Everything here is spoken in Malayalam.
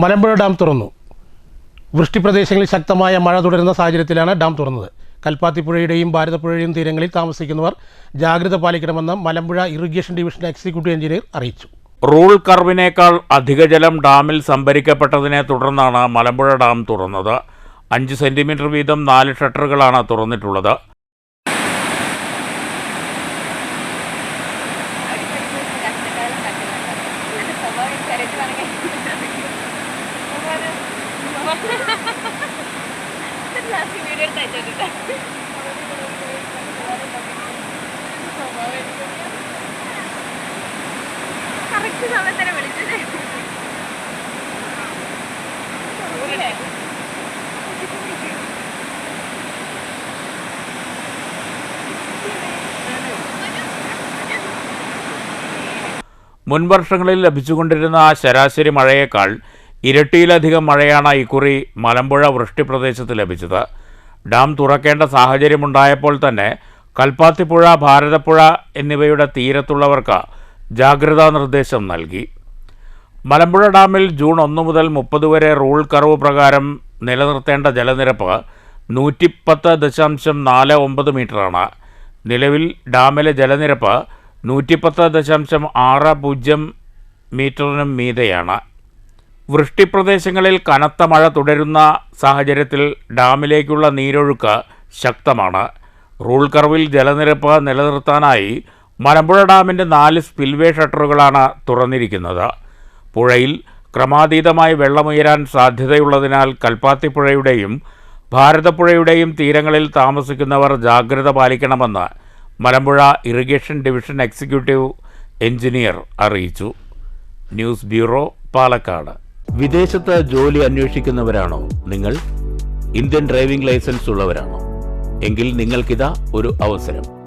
മലമ്പുഴ ഡാം തുറന്നു. വൃഷ്ടിപ്രദേശങ്ങളിൽ ശക്തമായ മഴ തുടരുന്ന സാഹചര്യത്തിലാണ് ഡാം തുറന്നത്. കൽപ്പാത്തിപ്പുഴയുടെയും ഭാരതപ്പുഴയുടെയും തീരങ്ങളിൽ താമസിക്കുന്നവർ ജാഗ്രത പാലിക്കണമെന്ന് Malampuzha irrigation division executive engineer അറിയിച്ചു. റൂൾ കർവിനേക്കാൾ അധിക ജലം ഡാമിൽ സംഭരിക്കപ്പെട്ടതിനെ തുടർന്നാണ് മലമ്പുഴ ഡാം തുറന്നത്. അഞ്ച് സെന്റിമീറ്റർ വീതം നാല് ഷട്ടറുകളാണ് തുറന്നിട്ടുള്ളത്. കറക്റ്റ് സമയത്തന്നെ വിളിച്ചത് മുൻവർഷങ്ങളിൽ ലഭിച്ചുകൊണ്ടിരുന്ന ശരാശരി മഴയേക്കാൾ ഇരട്ടിയിലധികം മഴയാണ് ഇക്കുറി മലമ്പുഴ വൃഷ്ടി പ്രദേശത്ത് ലഭിച്ചത്. ഡാം തുറക്കേണ്ട സാഹചര്യമുണ്ടായപ്പോൾ തന്നെ കൽപ്പാത്തിപ്പുഴ ഭാരതപ്പുഴ എന്നിവയുടെ തീരത്തുള്ളവർക്ക് ജാഗ്രതാ നിർദ്ദേശം നൽകി. മലമ്പുഴ ഡാമിൽ ജൂൺ ഒന്ന് മുതൽ മുപ്പത് വരെ റൂൾ കർവ് പ്രകാരം നിലനിർത്തേണ്ട ജലനിരപ്പ് നൂറ്റിപ്പത്ത് ദശാംശം നാല് ഒമ്പത് മീറ്ററാണ്. നിലവിൽ ഡാമിലെ ജലനിരപ്പ് നൂറ്റിപ്പത്ത് ദശാംശം ആറ് പൂജ്യം മീറ്ററിനും മീതെയാണ്. വൃഷ്ടിപ്രദേശങ്ങളിൽ കനത്ത മഴ തുടരുന്ന സാഹചര്യത്തിൽ ഡാമിലേക്കുള്ള നീരൊഴുക്ക് ശക്തമാണ്. റൂൾ കർവിൽ ജലനിരപ്പ് നിലനിർത്താനായി മലമ്പുഴ ഡാമിന്റെ നാല് സ്പിൽവേ ഷട്ടറുകളാണ് തുറന്നിരിക്കുന്നത്. പുഴയിൽ ക്രമാതീതമായി വെള്ളമുയരാൻ സാധ്യതയുള്ളതിനാൽ കൽപ്പാത്തിപ്പുഴയുടെയും ഭാരതപ്പുഴയുടെയും തീരങ്ങളിൽ താമസിക്കുന്നവർ ജാഗ്രത പാലിക്കണമെന്ന് Malampuzha irrigation division executive engineer അറിയിച്ചു. News bureau Palakkad. വിദേശത്ത് ജോലി അന്വേഷിക്കുന്നവരാണോ നിങ്ങൾ? ഇന്ത്യൻ ഡ്രൈവിംഗ് ലൈസൻസ് ഉള്ളവരാണോ? എങ്കിൽ നിങ്ങൾക്കിതാ ഒരു അവസരം.